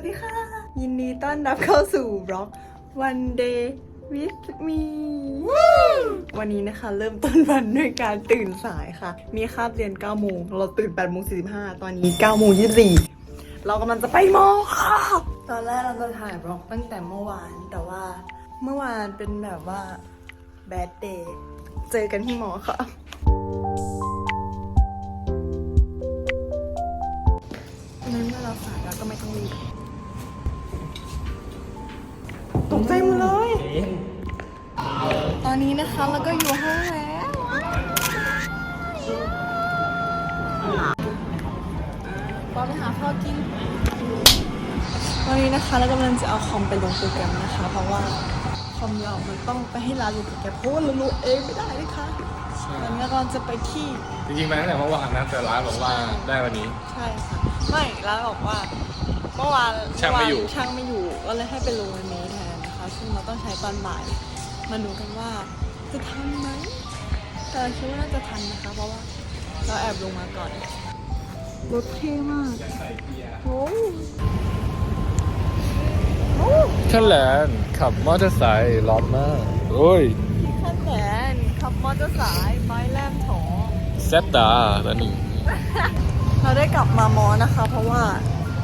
วัสดีค่ะ ยินดีต้อนรับเข้าสู่บล็อก One Day with me วันนี้นะคะ เริ่มต้นวันด้วยการตื่นสายค่ะ มีคาบเรียน9โมงเราตื่น8โมง45 ตอนนี้9โมง24 เรากำลังจะไปมอค่ะ ตอนแรกเราจะถ่ายบล็อกตั้งแต่เมื่อวาน แต่ว่าเมื่อวานเป็นแบบว่า bad day เจอกันที่มอค่ะในเมื่อเราสายแล้วก็ไม่ต้องรีบ ตกใจหมดเลย ตอนนี้นะคะเราก็อยู่ห้องแล้วปอไปหาข้าวกินตอนนี้นะคะเรากำลังจะเอาคอมไปลงโปรแกรมนะคะ เพราะว่าคอมเรา มันต้องไปให้ร้านลงโปรแกรมเพราะว่าเรารู้เองไม่ได้นะคะตอนนี้เรากำลังจะไปที่ จริงๆไปตั้งแต่เมื่อวานนะแต่ร้านบอกว่าได้วันนี้ ใช่ค่ะ ไม่ร้านบอกว่าเมื่อวานช่างไม่อยู่เมื่วานช่างไม่อยู่ก็เลยให้ไปลงวันนี้ ต้องใช้ตอนบ่าย มาดูกันว่าจะทันไหมแต่คิดว่าน่าจะทันนะคะ เพราะว่าเราแอบลงมาก่อนรถเท่มากโอ้โหขั้นแหลนขับมอเตอร์ไซค์ร้อนมาก โอ้ยขั้นแขนขับมอเตอร์ไซค์ไม้แลมถองแซตตาแล้วนี่เราได้กลับมามอนะคะ เพราะว่า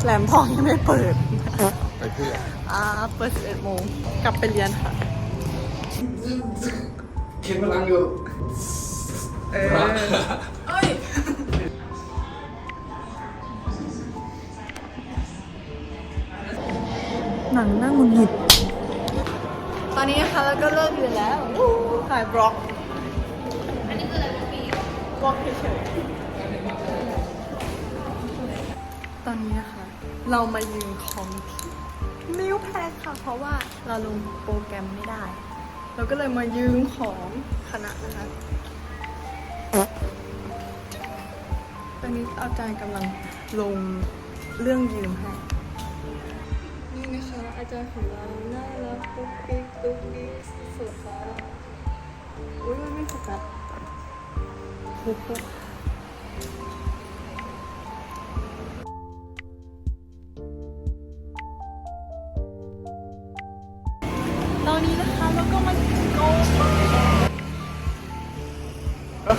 แหลมทองยังไม่เปิด ไปเพื่ออ่า เปิด 11 โมง กลับไปเรียนค่ะ เข็นพลังอยู่ เออเอ้ย หนังน่าหงุดหงิด ตอนนี้นะคะเราก็เลิกเรียนแล้วถ่ายบล็อก อันนี้คืออะไรพี่บล็อกเฉยๆตอนนี้นะคะ เรามายืนคอมที่ นิ้วแพงค่ะ เพราะว่าเราลงโปรแกรมไม่ได้ เราก็เลยมายืมของคณะนะคะตอนนี้อาจารย์กำลังลงเรื่องยืมให้นี่นะคะอาจารย์ของเราน่ารักปุ๊กปิ๊กตุ๊กปิ๊กสุดค่ะอุ้ยมันไม่โฟกัสปุ๊กปุ๊ก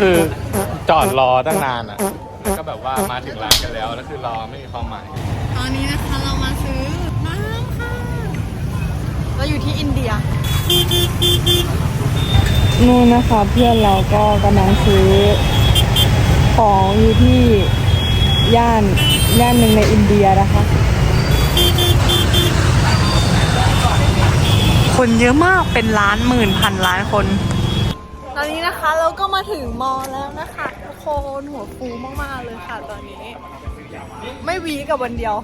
คือจอดรอตั้งนานอะ แล้วก็แบบว่ามาถึงร้านกันแล้ว แล้วคือรอไม่มีความหมาย ตอนนี้นะคะเรามาซื้อน้ำค่ะ เราอยู่ที่อินเดีย นู่นนะคะเพื่อนเราก็กำลังซื้อของอยู่ที่ย่านย่านหนึ่งในอินเดียนะคะ คนเยอะมากเป็นล้านหมื่นพันล้านคน ตอนนี้นะคะเราก็มาถึงมอแล้วนะคะทุกคนหัวฟูมากๆเลยค่ะตอนนี้ ไม่วีกับวันเดียว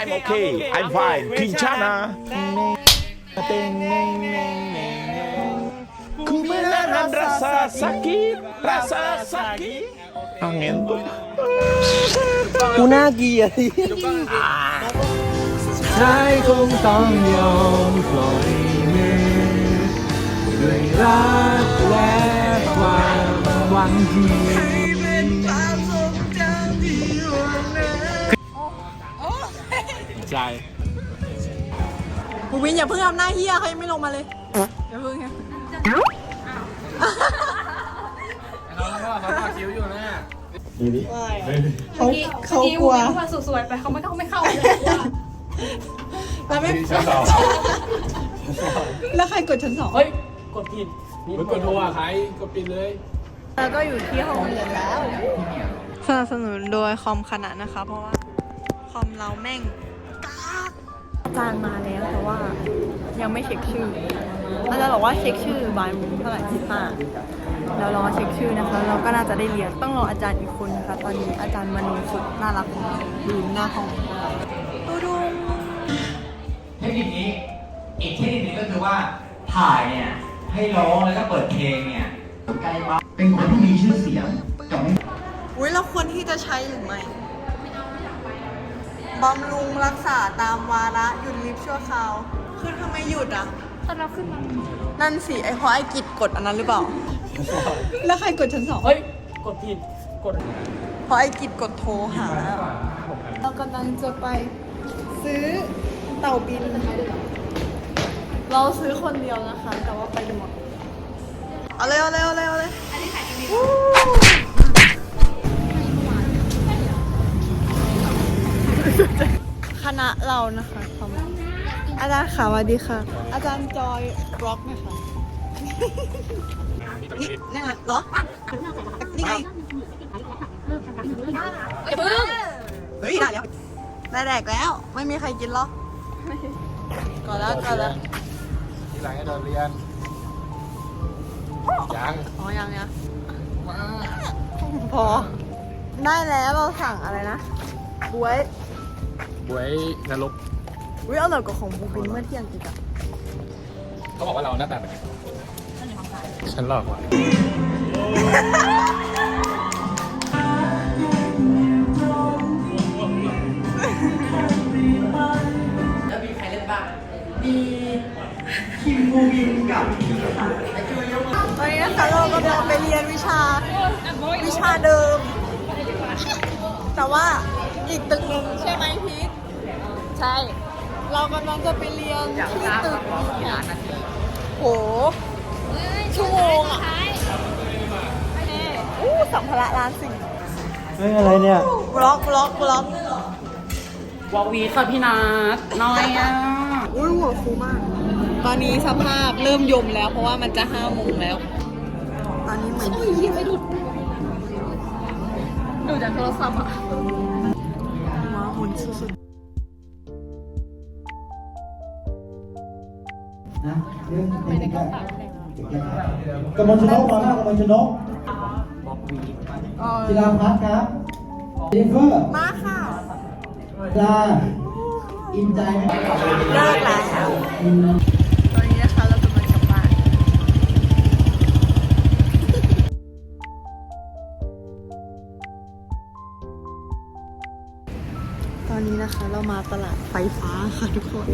I'm okay. I'm fine. Kinshana. Kumalan rasa sakit, rasa sakit. Angin tuh. กูน่าเกลียดชายคงต้อง ยอมปล่อยมือด้วยรักและความหวังดีใจบูวินอย่าเพิ่งทำหน้าเฮียเขายังไม่ลงมาเลยอย่าเพิ่งค่ะ เราก็เขาคิ้วอยู่นะเขาเขากลัวว่าสวยๆไปเขาไม่เข้าไม่เข้าเลยแล้วไม่ชั้นสองแล้วใครกดชั้นสองเฮ้ยกดผิดมันกดโทรอะใครกดปิดเลยแล้วก็อยู่ที่ห้องเรียนแล้วสนับสนุนโดยคอมคณะนะคะ เพราะว่าคอมเราแม่งกาก อาจารย์มาแล้วแต่ว่ายังไม่เช็คชื่ออาจารย์บอกว่าเช็คชื่อบ่ายโมงเท่าไหร่สิบห้าเรารอเช็คชื่อนะคะ เราก็น่าจะได้เรียนต้องรออาจารย์อีกคนนะคะตอนนี้อาจารย์มณีสุดน่ารักของเราอยู่หน้าห้องดูดูเทคนิคนี้อีกเทคนิคหนึงก็คือว่าถ่ายเนี่ยให้ร้องแล้วก็เปิดเพลงเนี่ยใกล้บ้านเป็นคนที่มีชื่อเสียงกับไม่อุ้ยเราควรที่จะใช้หรือไม่ บำรุงรักษาตามวาระหยุดลิฟต์ชั่วคราว คือทำไมหยุดอะ ตอนเราขึ้นมานั่นสิ ไอเพราะไอกิจกดอันนั้นหรือเปล่า แล้วใครกดชั้นสองเฮ้ย กดผิด กดเพราะไอกิจกดโทรหา เรากำลังจะไปซื้อเต่าบินเราซื้อคนเดียวนะคะ แต่ว่าไปกันหมดเอาเลยเอาเลยเอาเลยเอาเลย ณะเรานะคะทำอาจารย์ค่ะสวัสดีค่ะ อาจารย์จอยร็อกไหมคะนี่นี่ไงเหรอ นี่ไงอย่าเพิ่งเฮ้ยได้แล้วได้แดกแล้ว ไม่มีใครกินหรอก่อนแล้วก่อนแล้วทีหลังให้เราเรียน ยัง อ๋อ ยังยังพอ ได้แล้วเราสั่งอะไรนะบวย บวยนรกวิอร่อยกว่าของบูฟินเมื่อเที่ยงอีกอะเขาบอกว่าเราหน้าตาแบบไหนฉันหลอกว่ะแล้วมีใครเล่นบ้าง มีคิมบูบินกับพี่ค่ะไอคิวเยอะมากตอนนี้นะคะเรากำลังไปเรียนวิชาวิชาเดิม แต่ว่า อีกตึกหนึ่งใช่ไหมพีทใช่ เรากำลังจะไปเรียนที่ตึกนี้ค่ะโห ชั่วโมงอะเท่อู้สัมภาระร้านสิ่งเฮ้ยอะไรเนี่ย บล็อกบล็อกบล็อกวอวีค่ะพี่นัทน้อยอะอุ้ยหัวฟูมาก ตอนนี้สภาพเริ่มยมแล้ว เพราะว่ามันจะห้าโมงแล้ว ตอนนี้เหมือนยิงไม่ดูดดูจากโทรศัพท์อะม้าหมุน สุดนะเรื่องเทคนิคอะกำมลชนกมาหน้ากำมลชนกๆเออจิราพัฒน์ครับเจนนิเฟอร์มาค่ะปลาอินใจไหมเลิกแล้วอืม เรามาตลาดไฟฟ้าค่ะทุกคน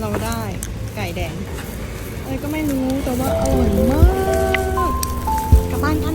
เราได้ไก่แดงอะไรก็ไม่รู้แต่ว่าอร่อยมาก กลับบ้านกัน